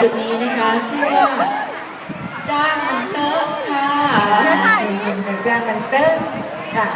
จุดนี้นะคะชื่อว่าจ้างมันเตอะค่ะจริงๆเป็นจ้างมันเต้นค่ะ